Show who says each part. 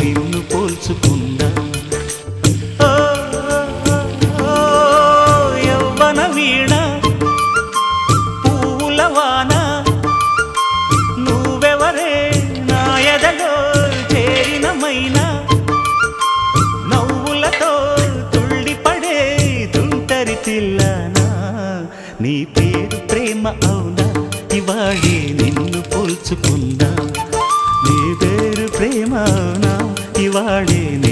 Speaker 1: నిన్ను పోల్చుకుందా? యవ్వన వీణ పువ్వుల వాన నువ్వెవరే? నా ఎదలో చేరినమైనా నవ్వులతో తుళ్ళిపడే తుంటరి పిల్లనా? నీ పేరు ప్రేమ అవునా? ఇవాడే నిన్ను పోల్చుకుందా? నీ పేరు ప్రేమనా வாழேனே.